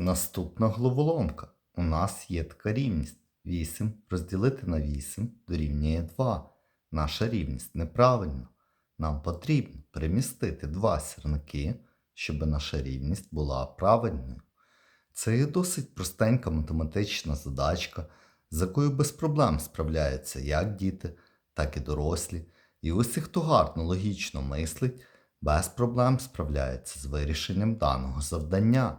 Наступна головоломка. У нас є така рівність. 8 розділити на 8 дорівнює 2. Наша рівність неправильна. Нам потрібно перемістити два сірники, щоб наша рівність була правильною. Це є досить простенька математична задачка, з якою без проблем справляються як діти, так і дорослі. І усі, хто гарно логічно мислить, без проблем справляється з вирішенням даного завдання.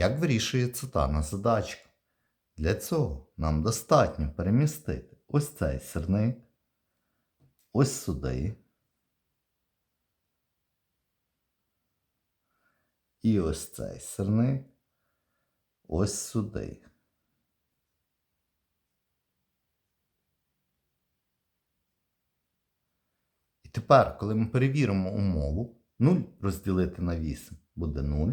Як вирішується дана задачка? Для цього нам достатньо перемістити ось цей сірник, ось сюди. І ось цей сирник ось сюди. І тепер, коли ми перевіримо умову, 0 розділити на 8 буде 0,